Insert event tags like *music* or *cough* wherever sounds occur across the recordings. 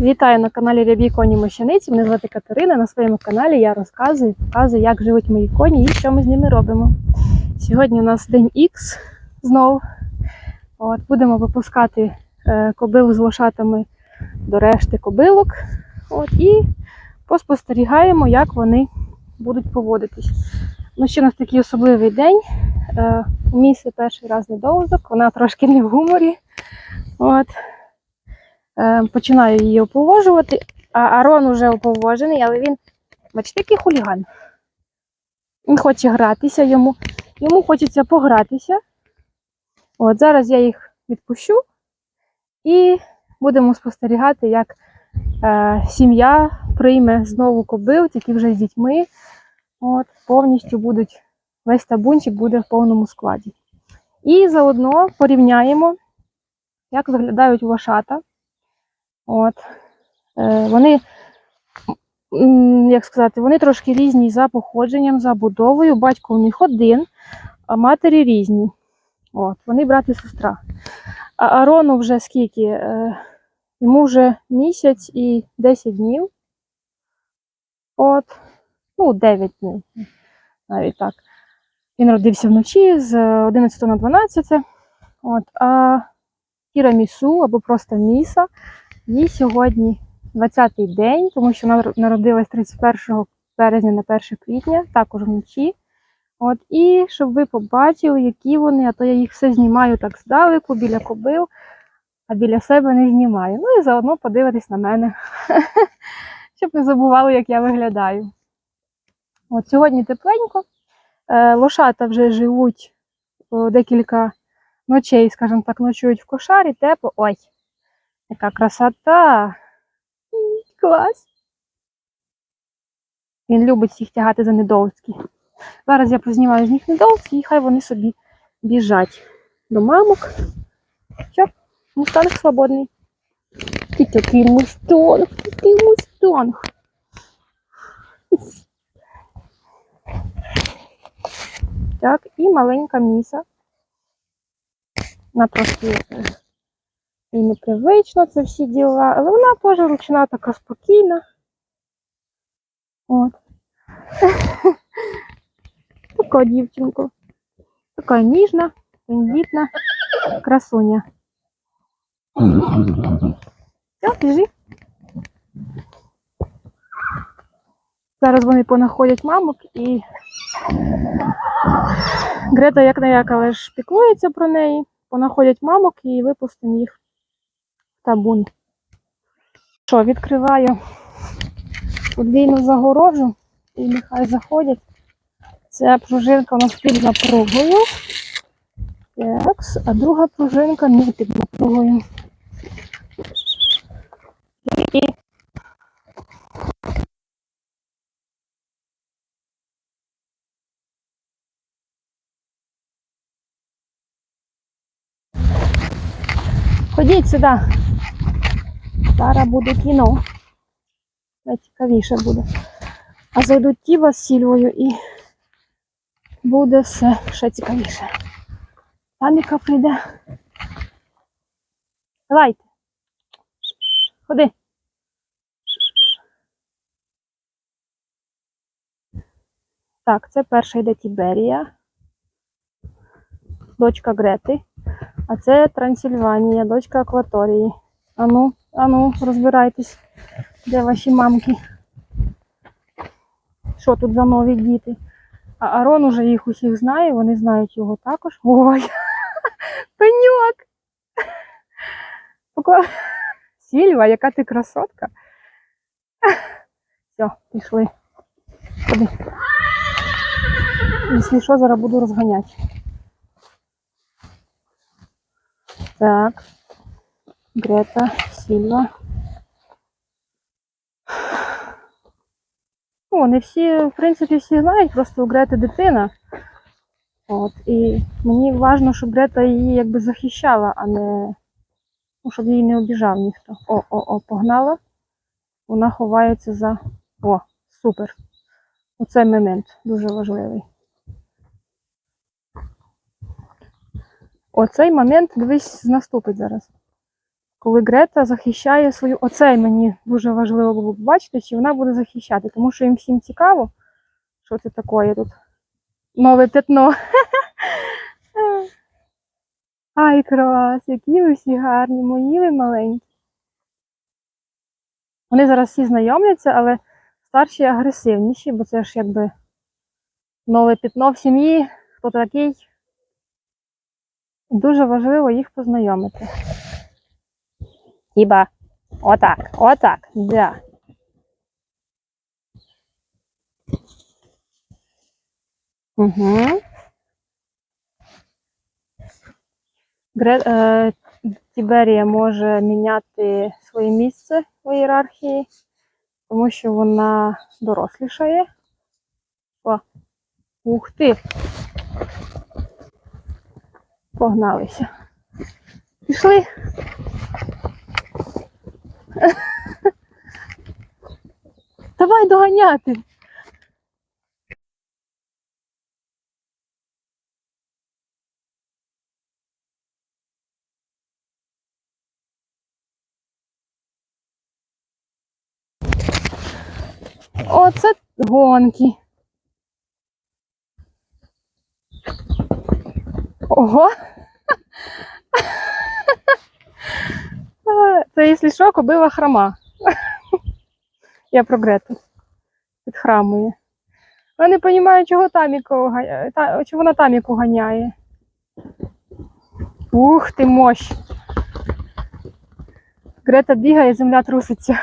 Вітаю на каналі Рябі Коні Мощаниці. Мене звати Катерина. На своєму каналі я розказую, показую, як живуть мої коні і що ми з ними робимо. Сьогодні у нас день Х знов. От, будемо випускати е, кобил з лошатами до решти кобилок. От, і поспостерігаємо, як вони будуть поводитись. Ну, ще у нас такий особливий день. Е, у місці перший раз недовзок, вона трошки не в гуморі. От. Е, починаю її оповожувати, а Арон вже оповожений, але він, бачите, який хуліган. Він хоче гратися, йому, йому хочеться погратися. От зараз я їх відпущу і будемо спостерігати, як е, сім'я прийме знову кобил, тільки вже з дітьми. От, повністю будуть, весь табунчик буде в повному складі. І заодно порівняємо, як виглядають лошата. От. Е, вони, як сказати, вони трошки різні за походженням, за будовою. Батько у них один, а матері різні. От, вони брат і сестра. А Арону вже скільки? Е, йому вже місяць і 10 днів. От, ну, 9 днів. Навіть так. Він родився вночі з 11 на 12. От, а Кіра Місу або просто Міса. Їй сьогодні 20-й день, тому що вона народилась 31 березня на 1 квітня, також вночі. От, і щоб ви побачили, які вони, а то я їх все знімаю так здалеку, біля кобил, а біля себе не знімаю. Ну і заодно подивитись на мене, *laughs* щоб не забували, як я виглядаю. От Сьогодні тепленько. Е, Лошата вже живуть декілька ночей, скажімо так, ночують в кошарі, тепло. Ой, яка красота! Клас! Він любить всіх тягати за недовзки. Зараз я познімаю з них недовзки і хай вони собі біжать до мамок. Все, мустанг свободний. Ти такий мустанг, такий мустанг. Так, і маленька міса. Вона трошки і непривично це всі діла, але вона теж ручна, така спокійна. От. *laughs* Така дівчинка. Така ніжна, тендітна, красуня. Все, біжи. Зараз вони понаходять мамок і Грета як не як, але ж піклується про неї. Понаходять мамок і випустимо їх табун. Що, відкриваю подвійну загорожу і нехай заходять. Ця пружинка у нас під напругою. Так, а друга пружинка не під напругою. І Ходіть сюди. Зараз буде кіно. Найцікавіше буде. А зайдуть Тіва з Сільвою і буде все ще цікавіше. Паніка прийде. Давайте. Ходи. Так, це перша йде Тіберія, дочка Грети. А це Трансильванія, дочка Акваторії. Ану, ану, розбирайтесь, де ваші мамки. Що тут за нові діти? А Арон уже їх усіх знає, вони знають його також. Ой, *laughs* пеньок! Сільва, яка ти красотка. Все, пішли. Ходи. Якщо що, зараз буду розганяти. Так. Грета, Сільва. Ну, вони всі, в принципі, всі знають, просто у Грети дитина. От, і мені важливо, щоб Грета її якби захищала, а не ну, щоб її не обіжав ніхто. О, о, о, погнала. Вона ховається за. О, супер. Оцей момент дуже важливий. Оцей момент, дивись, наступить зараз. Коли Грета захищає свою. Оцей мені дуже важливо було бачити, чи вона буде захищати, тому що їм всім цікаво, що це таке тут. Нове пятно. *laughs* Ай, клас, які ви всі гарні, мої ви маленькі. Вони зараз всі знайомляться, але старші агресивніші, бо це ж якби нове пятно в сім'ї, хто такий. Дуже важливо їх познайомити. Хіба? Отак, отак, да. Угу. Гре... Е, Тіберія може міняти своє місце в ієрархії, тому що вона дорослішає. О, ух ти! Погналися. Пішли. Давай доганяти. Оце гонки. Ого. *laughs* Це, якщо що, кобила храма. Я про Грету. Підхрамує. Я не розумію, чого таміку, га- та, чого вона таміку ганяє. Ух ти мощ. Грета бігає, земля труситься.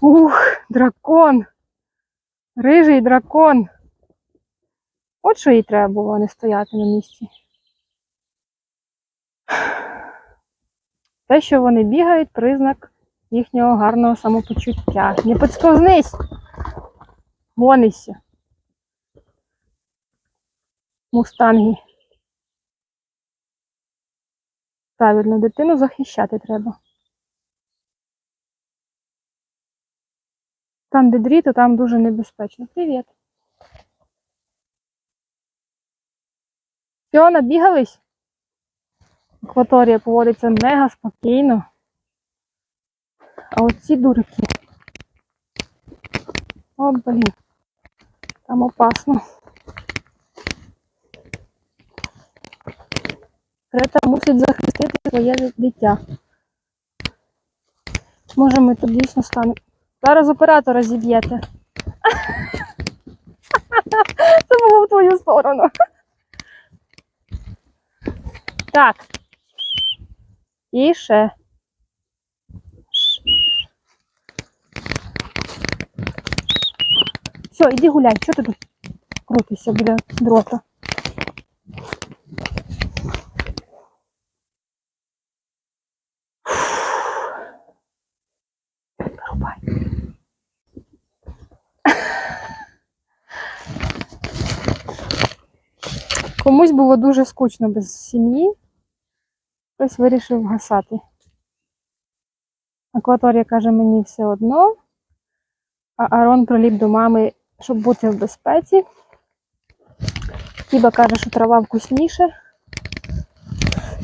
Ух, дракон. Рижий дракон. От що їй треба було, не стояти на місці. Те, що вони бігають, признак їхнього гарного самопочуття. Не підсковзнись. Гонися. Мустанги. Правильно, дитину захищати треба. Там, де то там дуже небезпечно. Привіт. Все, набігались? Акваторія поводиться мега спокійно. А оці дурки. О, блін. Там опасно. Крета мусить захистити своє дитя. Може ми тут дійсно станемо. Зараз оператора зіб'єте. *laughs* Це було в твою сторону. Так. І ще. Все, іди гуляй. Чого ти тут крутишся біля дрота? Комусь було дуже скучно без сім'ї. Хтось вирішив гасати. Акваторія каже, мені все одно. А Арон приліп до мами, щоб бути в безпеці. Кіба каже, що трава вкусніше,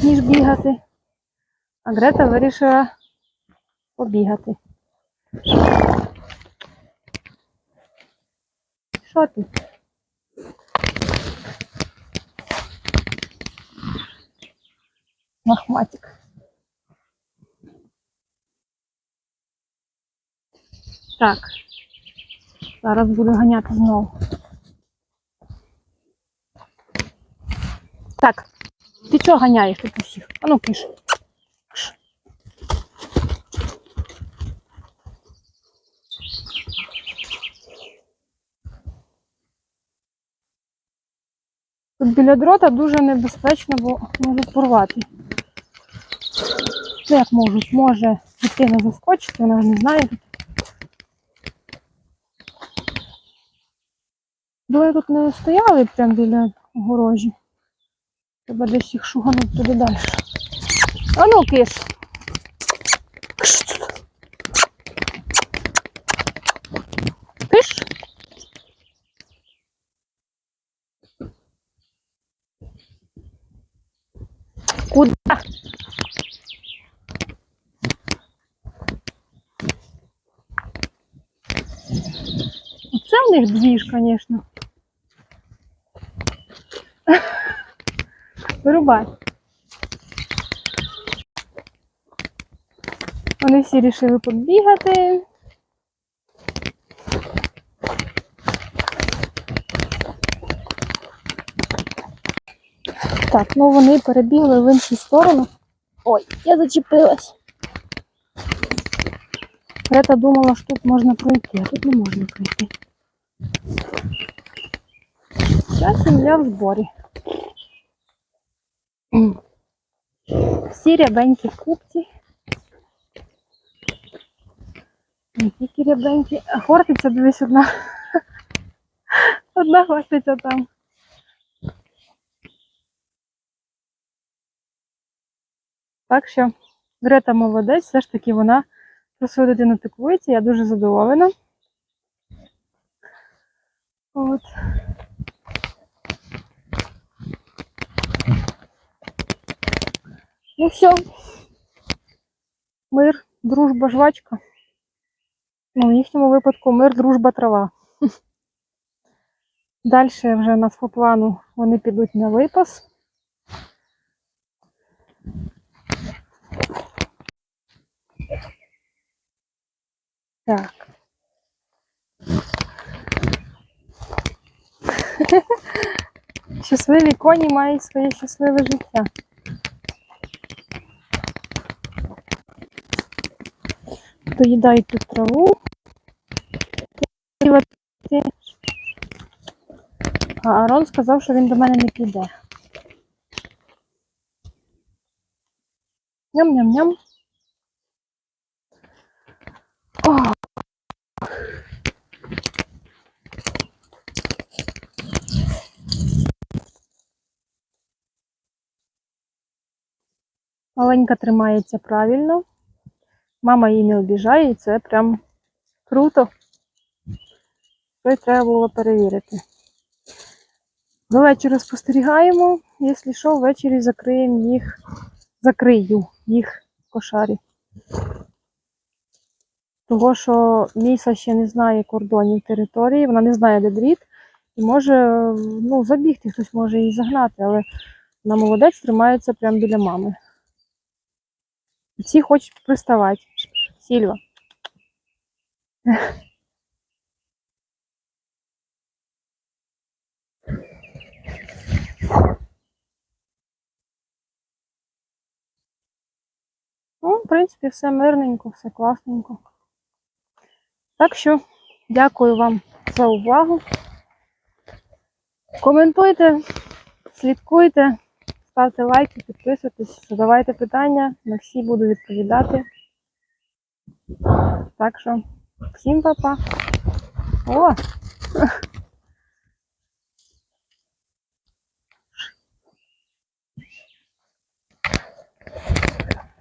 ніж бігати. А Грета вирішила побігати. Що ти? Махматик. Так. Зараз буду ганяти знову. Так. Ти чого ганяєш тут усіх? А ну пиш. Тут біля дрота дуже небезпечно, бо можуть порвати. Ну, як можуть, може дитина заскочити, вона не знає. Були тут не стояли прямо біля огорожі. Треба десь їх шугануть туди далі. А ну киш. Киш тут. Киш. Куда? Оце в них двіж, звісно. Вирубай. Вони всі рішили побігати. Так, ну вони перебігли в іншу сторону. Ой, я зачепилась. Грета думала, що тут можна пройти, а тут не можна пройти. Вся сім'я в зборі. Всі рябенькі в купці. Не тільки рябенькі, а хортиця, дивись, одна. Одна хортиця там. Так що Грета молодець, все ж таки вона про свою дитину піклується, я дуже задоволена. От. Ну все. Мир, дружба, жвачка. Ну, в їхньому випадку мир, дружба, трава. Далі вже у нас по плану вони підуть на випас. Так. *laughs* Щасливі коні мають своє щасливе життя. Доїдають тут траву. А Арон сказав, що він до мене не піде. Ням-ням-ням. Маленька тримається правильно. Мама її не обіжає, і це прям круто. Це треба було перевірити. До вечора спостерігаємо. Якщо що, ввечері закриємо їх, закрию їх в кошарі. Того, що Міса ще не знає кордонів території, вона не знає, де дріт, і може ну, забігти, хтось може її загнати, але вона молодець тримається прямо біля мами. Всі хочуть приставати. Сільва. Ну, в принципі, все мирненько, все класненько. Так що, дякую вам за увагу. Коментуйте, слідкуйте, ставте лайки, підписуйтесь, задавайте питання, на всі буду відповідати. Так що, всім па-па. О!